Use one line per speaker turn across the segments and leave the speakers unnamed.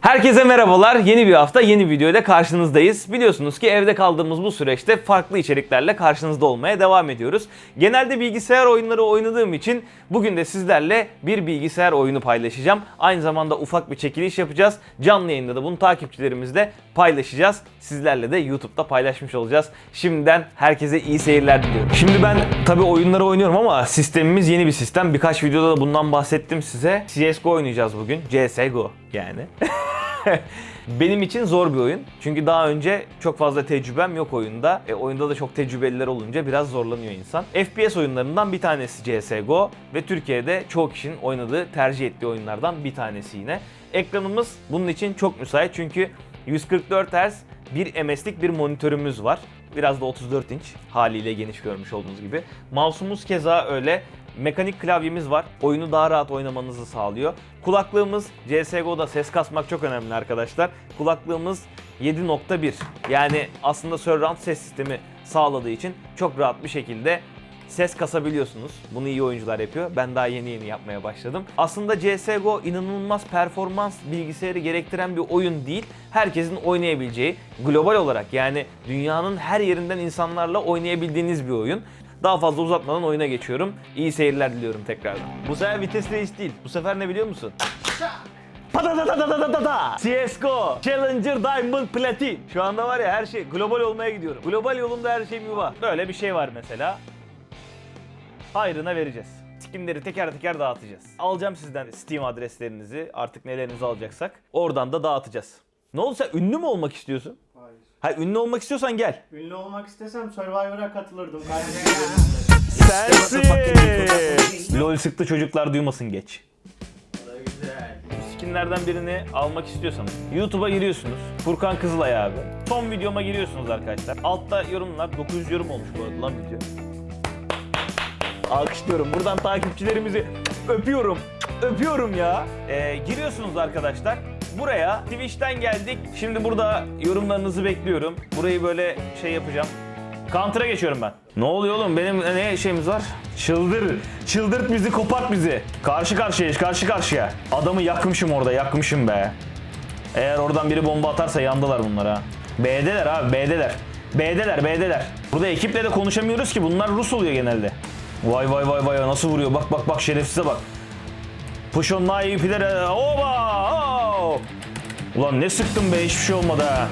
Herkese merhabalar. Yeni bir hafta, yeni bir videoyla karşınızdayız. Biliyorsunuz ki evde kaldığımız bu süreçte farklı içeriklerle karşınızda olmaya devam ediyoruz. Genelde bilgisayar oyunları oynadığım için bugün de sizlerle bir bilgisayar oyunu paylaşacağım. Aynı zamanda ufak bir çekiliş yapacağız. Canlı yayında da bunu takipçilerimizle paylaşacağız. Sizlerle de YouTube'da paylaşmış olacağız. Şimdiden herkese iyi seyirler diliyorum. Şimdi ben tabii oyunları oynuyorum ama sistemimiz yeni bir sistem. Birkaç videoda da bundan bahsettim size. CSGO oynayacağız bugün. CSGO yani. Benim için zor bir oyun. Çünkü daha önce çok fazla tecrübem yok oyunda. E, oyunda da çok tecrübeliler olunca biraz zorlanıyor insan. FPS oyunlarından bir tanesi CSGO ve Türkiye'de çoğu kişinin oynadığı, tercih ettiği oyunlardan bir tanesi yine. Ekranımız bunun için çok müsait çünkü 144 Hz bir MS'lik bir monitörümüz var. Biraz da 34 inç haliyle geniş görmüş olduğunuz gibi. Mouse'umuz keza öyle. Mekanik klavyemiz var. Oyunu daha rahat oynamanızı sağlıyor. Kulaklığımız CSGO'da ses kasmak çok önemli arkadaşlar. Kulaklığımız 7.1. Yani aslında surround ses sistemi sağladığı için çok rahat bir şekilde ses kasabiliyorsunuz. Bunu iyi oyuncular yapıyor. Ben daha yeni yeni yapmaya başladım. Aslında CSGO inanılmaz performans bilgisayarı gerektiren bir oyun değil. Herkesin oynayabileceği, global olarak yani dünyanın her yerinden insanlarla oynayabildiğiniz bir oyun. Daha fazla uzatmadan oyuna geçiyorum. İyi seyirler diliyorum tekrardan. Bu sefer vitesle iş değil. Bu sefer ne biliyor musun? Patatatatatatatata. CSGO Challenger Diamond Platin. Şu anda var ya her şey global olmaya gidiyorum. Global yolunda her şey mübah. Böyle bir şey var mesela. Hayrına vereceğiz. Skinleri teker teker dağıtacağız. Alacağım sizden Steam adreslerinizi, artık nelerinizi alacaksak. Oradan da dağıtacağız. Ne oldu sen ünlü mü olmak istiyorsun?
Hayır.
Ha ünlü olmak istiyorsan gel.
Ünlü olmak istesem Survivor'a katılırdım kardeşim.
Sensin. LOL sıktı çocuklar duymasın geç.
güzel.
Skinlerden birini almak istiyorsanız YouTube'a giriyorsunuz. Furkan Kızılay abi. Son videoma giriyorsunuz arkadaşlar. Altta yorumlar 900 yorum olmuş bu arada lan video. Alkışlıyorum. Buradan takipçilerimizi öpüyorum. Öpüyorum ya. Ee, giriyorsunuz arkadaşlar. Buraya Twitch'ten geldik. Şimdi burada yorumlarınızı bekliyorum. Burayı böyle şey yapacağım. Counter'a geçiyorum ben. Ne oluyor oğlum? Benim ne şeyimiz var? Çıldır. Çıldırt bizi, kopart bizi. Karşı karşıyayız, karşı karşıya. Adamı yakmışım orada, yakmışım be. Eğer oradan biri bomba atarsa yandılar bunlar ha. B'deler abi, B'deler. B'deler, B'deler. Burada ekiple de konuşamıyoruz ki bunlar Rus oluyor genelde. Vay vay vay vay nasıl vuruyor bak bak bak şerefsize bak. Push on my ipilere. Oba! Ulan ne sıktım be hiçbir şey olmadı ha.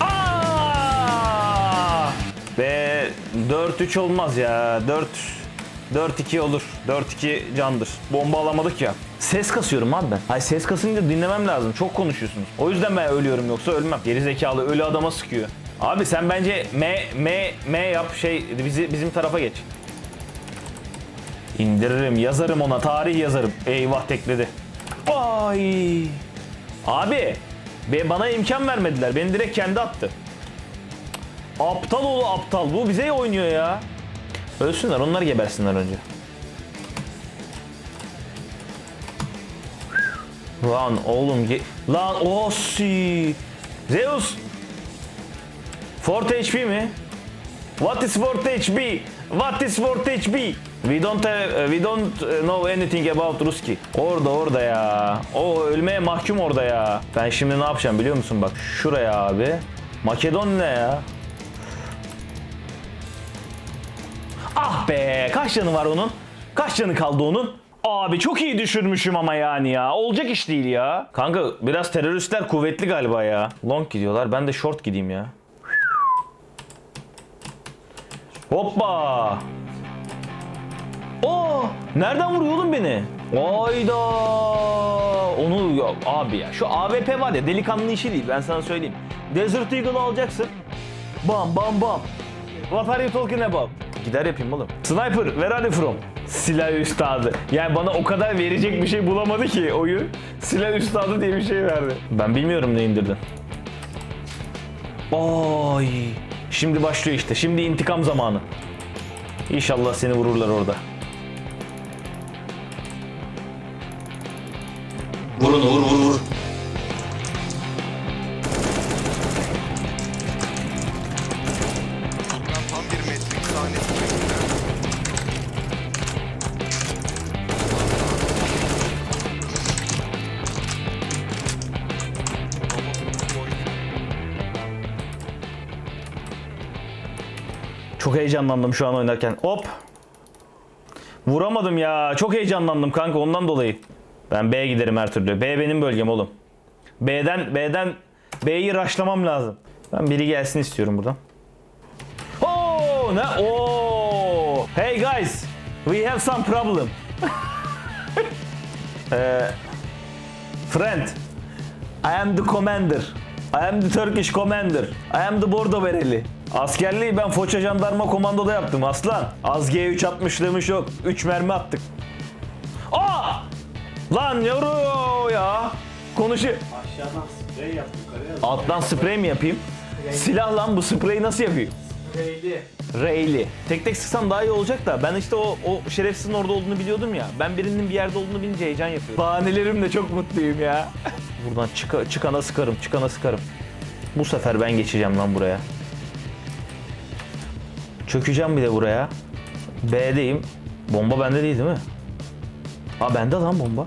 Aa! Ve 4-3 olmaz ya. 4 4-2 olur. 4-2 candır. Bomba alamadık ya. Ses kasıyorum abi ben. Ay ses kasınca dinlemem lazım. Çok konuşuyorsunuz. O yüzden ben ölüyorum yoksa ölmem. Geri zekalı ölü adama sıkıyor. Abi sen bence M M M yap şey bizi bizim tarafa geç. İndiririm, yazarım ona, tarih yazarım. Eyvah tekledi. Ay. Abi, be bana imkan vermediler. Beni direkt kendi attı. Aptal oğlu aptal. Bu bize oynuyor ya. Ölsünler, onlar gebersinler önce. Lan oğlum ge- Lan osi. Zeus. Fort HP mi? What is Fort HP? What is Fort HP? We don't have, we don't know anything about Ruski. Orada orada ya. O ölmeye mahkum orada ya. Ben şimdi ne yapacağım biliyor musun bak şuraya abi. Makedon ne ya? Ah be kaç canı var onun? Kaç canı kaldı onun? Abi çok iyi düşürmüşüm ama yani ya. Olacak iş değil ya. Kanka biraz teröristler kuvvetli galiba ya. Long gidiyorlar. Ben de short gideyim ya. Hoppa. Oo, nereden vuruyor oğlum beni? Ayda. Onu ya, abi ya şu AWP var ya delikanlı işi değil ben sana söyleyeyim. Desert Eagle alacaksın. Bam bam bam. What are you talking about? Gider yapayım oğlum. Sniper, where are you from? Silah üstadı. Yani bana o kadar verecek bir şey bulamadı ki oyun. Silah üstadı diye bir şey verdi. Ben bilmiyorum ne indirdin. Ay. Şimdi başlıyor işte. Şimdi intikam zamanı. İnşallah seni vururlar orada.
Vurun vur vur vur.
Çok heyecanlandım şu an oynarken. Hop. Vuramadım ya. Çok heyecanlandım kanka ondan dolayı. Ben B'ye giderim her türlü. B benim bölgem oğlum. B'den B'den B'yi raşlamam lazım. Ben biri gelsin istiyorum buradan. Oo ne? Oo. Hey guys, we have some problem. Eee, friend, I am the commander. I am the Turkish commander. I am the Bordo Bereli. Askerliği ben Foça Jandarma Komando'da yaptım aslan. Az G3 atmışlığımız yok. 3 mermi attık. Lan yoru ya. Konuşu.
Aşağıdan sprey yap yukarıya.
Alttan sprey mi yapayım? Silah lan bu spreyi nasıl yapayım?
Spreyli.
Reyli. Tek tek sıksam daha iyi olacak da ben işte o, o şerefsizin orada olduğunu biliyordum ya. Ben birinin bir yerde olduğunu bilince heyecan yapıyorum. Bahanelerimle çok mutluyum ya. Buradan çıka, çıkana sıkarım, çıkana sıkarım. Bu sefer ben geçeceğim lan buraya. Çökeceğim bir de buraya. B'deyim. Bomba bende değil değil mi? Aa bende lan bomba.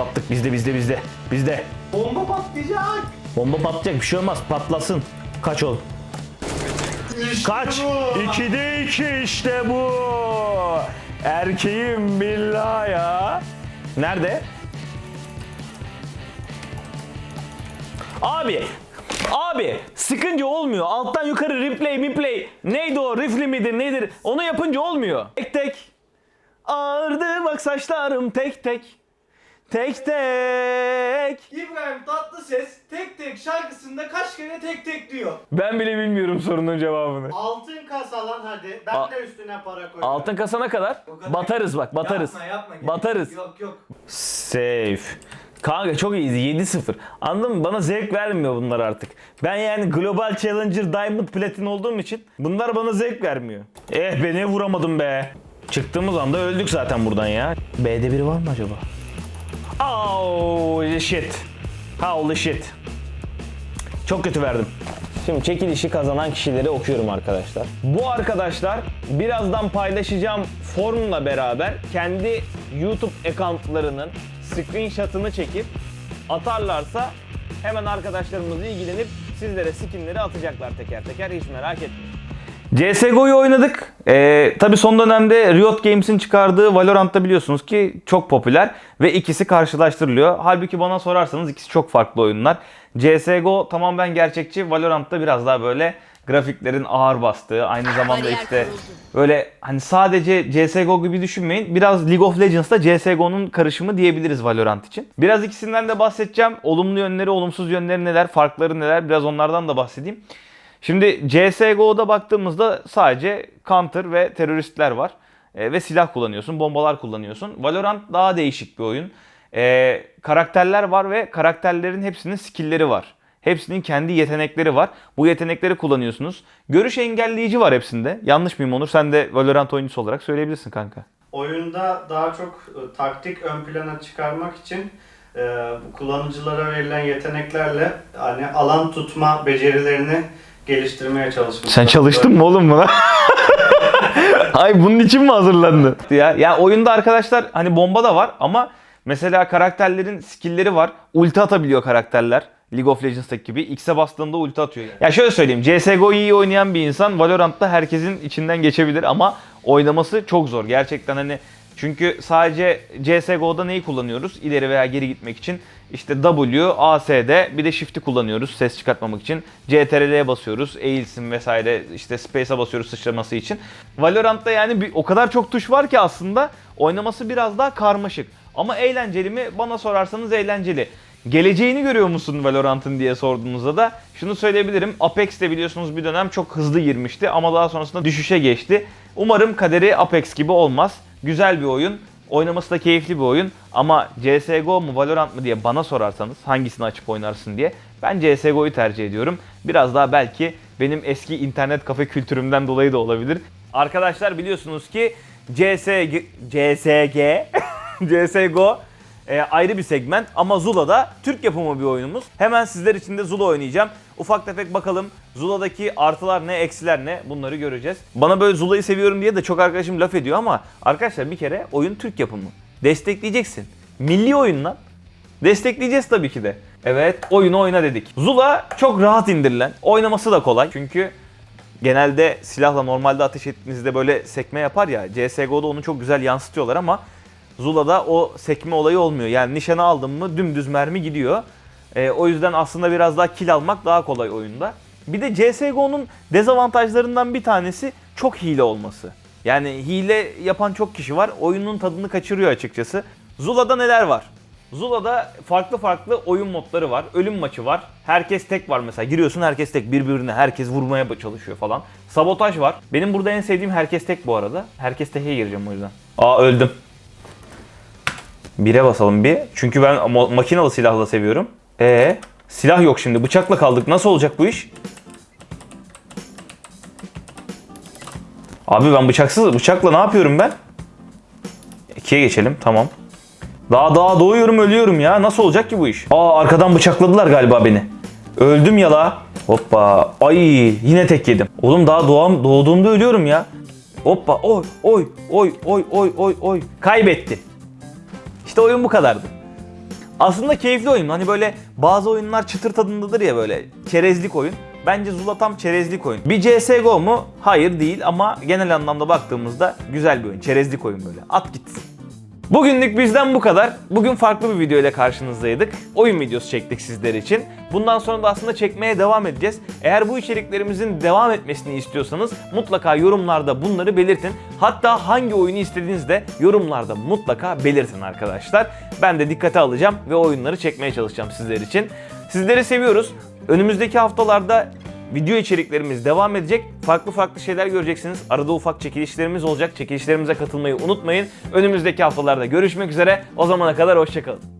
Patlattık bizde bizde bizde. Bizde.
Bomba patlayacak.
Bomba patlayacak bir şey olmaz patlasın. Kaç ol. Kaç?
bu.
2'de 2 işte bu. Erkeğim billah ya. Nerede? Abi Abi sıkınca olmuyor. Alttan yukarı replay replay. Neydi o? Rifli midir nedir? Onu yapınca olmuyor. Tek tek. Ağırdı bak saçlarım tek tek. Tek tek.
İbrahim Tatlıses tek tek şarkısında kaç kere tek tek diyor.
Ben bile bilmiyorum sorunun cevabını.
Altın kasa lan hadi. Ben
A-
de üstüne para koyuyorum.
Altın kasana kadar
O kadar-
batarız bak batarız.
Yapma yapma. gerek
Batarız.
Yok yok.
Safe. Kanka çok iyiydi 7-0. Anladın mı? Bana zevk vermiyor bunlar artık. Ben yani Global Challenger Diamond Platin olduğum için bunlar bana zevk vermiyor. Eh be ne vuramadım be. Çıktığımız anda öldük zaten buradan ya. B'de biri var mı acaba? Oh shit. Holy shit. Çok kötü verdim. Şimdi çekilişi kazanan kişileri okuyorum arkadaşlar. Bu arkadaşlar birazdan paylaşacağım formla beraber kendi YouTube accountlarının screenshot'ını çekip atarlarsa hemen arkadaşlarımız ilgilenip sizlere skinleri atacaklar teker teker hiç merak etmeyin. CSGO'yu oynadık. Ee, Tabi son dönemde Riot Games'in çıkardığı Valorant'ta biliyorsunuz ki çok popüler ve ikisi karşılaştırılıyor. Halbuki bana sorarsanız ikisi çok farklı oyunlar. CSGO tamamen gerçekçi, Valorant'ta biraz daha böyle grafiklerin ağır bastığı, aynı zamanda işte böyle hani sadece CSGO gibi düşünmeyin. Biraz League of Legends'ta CSGO'nun karışımı diyebiliriz Valorant için. Biraz ikisinden de bahsedeceğim. Olumlu yönleri, olumsuz yönleri neler, farkları neler biraz onlardan da bahsedeyim. Şimdi CSGO'da baktığımızda sadece counter ve teröristler var. E, ve silah kullanıyorsun, bombalar kullanıyorsun. Valorant daha değişik bir oyun. E, karakterler var ve karakterlerin hepsinin skill'leri var. Hepsinin kendi yetenekleri var. Bu yetenekleri kullanıyorsunuz. Görüş engelleyici var hepsinde. Yanlış mıyım Onur? Sen de Valorant oyuncusu olarak söyleyebilirsin kanka.
Oyunda daha çok e, taktik ön plana çıkarmak için e, kullanıcılara verilen yeteneklerle hani alan tutma becerilerini geliştirmeye çalışmışlar.
Sen çalıştın mı oğlum buna? Ay bunun için mi hazırlandın? Ya, ya oyunda arkadaşlar hani bomba da var ama mesela karakterlerin skill'leri var. Ulti atabiliyor karakterler. League of Legends'taki gibi. X'e bastığında ulti atıyor. Ya şöyle söyleyeyim. CSGO'yu iyi oynayan bir insan Valorant'ta herkesin içinden geçebilir ama oynaması çok zor. Gerçekten hani çünkü sadece CSGO'da neyi kullanıyoruz? İleri veya geri gitmek için işte W, ASD bir de Shift'i kullanıyoruz ses çıkartmamak için. CTRL'ye basıyoruz, eğilsin vesaire işte Space'a basıyoruz sıçraması için. Valorant'ta yani bir, o kadar çok tuş var ki aslında oynaması biraz daha karmaşık. Ama eğlenceli mi? Bana sorarsanız eğlenceli. Geleceğini görüyor musun Valorant'ın diye sorduğunuzda da şunu söyleyebilirim. Apex'te biliyorsunuz bir dönem çok hızlı girmişti ama daha sonrasında düşüşe geçti. Umarım kaderi Apex gibi olmaz. Güzel bir oyun. Oynaması da keyifli bir oyun ama CSGO mu Valorant mı diye bana sorarsanız hangisini açıp oynarsın diye ben CSGO'yu tercih ediyorum. Biraz daha belki benim eski internet kafe kültürümden dolayı da olabilir. Arkadaşlar biliyorsunuz ki CSG, CSG, CSGO e, ayrı bir segment ama Zula'da Türk yapımı bir oyunumuz. Hemen sizler için de Zula oynayacağım. Ufak tefek bakalım Zula'daki artılar ne, eksiler ne bunları göreceğiz. Bana böyle Zula'yı seviyorum diye de çok arkadaşım laf ediyor ama arkadaşlar bir kere oyun Türk yapımı. Destekleyeceksin. Milli oyun lan. Destekleyeceğiz tabii ki de. Evet oyunu oyna dedik. Zula çok rahat indirilen. Oynaması da kolay. Çünkü genelde silahla normalde ateş ettiğinizde böyle sekme yapar ya. CSGO'da onu çok güzel yansıtıyorlar ama Zula'da o sekme olayı olmuyor. Yani nişana aldın mı dümdüz mermi gidiyor. Ee, o yüzden aslında biraz daha kill almak daha kolay oyunda. Bir de CSGO'nun dezavantajlarından bir tanesi çok hile olması. Yani hile yapan çok kişi var. Oyunun tadını kaçırıyor açıkçası. Zula'da neler var? Zula'da farklı farklı oyun modları var. Ölüm maçı var. Herkes tek var mesela. Giriyorsun herkes tek birbirine. Herkes vurmaya çalışıyor falan. Sabotaj var. Benim burada en sevdiğim herkes tek bu arada. Herkes teke gireceğim o yüzden. Aa öldüm. Bire basalım bir. Çünkü ben mo- makinalı silahla seviyorum. E silah yok şimdi. Bıçakla kaldık. Nasıl olacak bu iş? Abi ben bıçaksız bıçakla ne yapıyorum ben? İkiye geçelim. Tamam. Daha daha doğuyorum ölüyorum ya. Nasıl olacak ki bu iş? Aa arkadan bıçakladılar galiba beni. Öldüm ya la. Hoppa. Ay yine tek yedim. Oğlum daha doğam, doğduğumda ölüyorum ya. Hoppa. Oy oy oy oy oy oy oy. Kaybetti. İşte oyun bu kadardı. Aslında keyifli oyun. Hani böyle bazı oyunlar çıtır tadındadır ya böyle çerezlik oyun. Bence Zula tam çerezlik oyun. Bir CSGO mu? Hayır değil ama genel anlamda baktığımızda güzel bir oyun. Çerezlik oyun böyle. At gitsin. Bugünlük bizden bu kadar. Bugün farklı bir video ile karşınızdaydık. Oyun videosu çektik sizler için. Bundan sonra da aslında çekmeye devam edeceğiz. Eğer bu içeriklerimizin devam etmesini istiyorsanız mutlaka yorumlarda bunları belirtin. Hatta hangi oyunu istediğinizi de yorumlarda mutlaka belirtin arkadaşlar. Ben de dikkate alacağım ve oyunları çekmeye çalışacağım sizler için. Sizleri seviyoruz. Önümüzdeki haftalarda Video içeriklerimiz devam edecek. Farklı farklı şeyler göreceksiniz. Arada ufak çekilişlerimiz olacak. Çekilişlerimize katılmayı unutmayın. Önümüzdeki haftalarda görüşmek üzere. O zamana kadar hoşçakalın.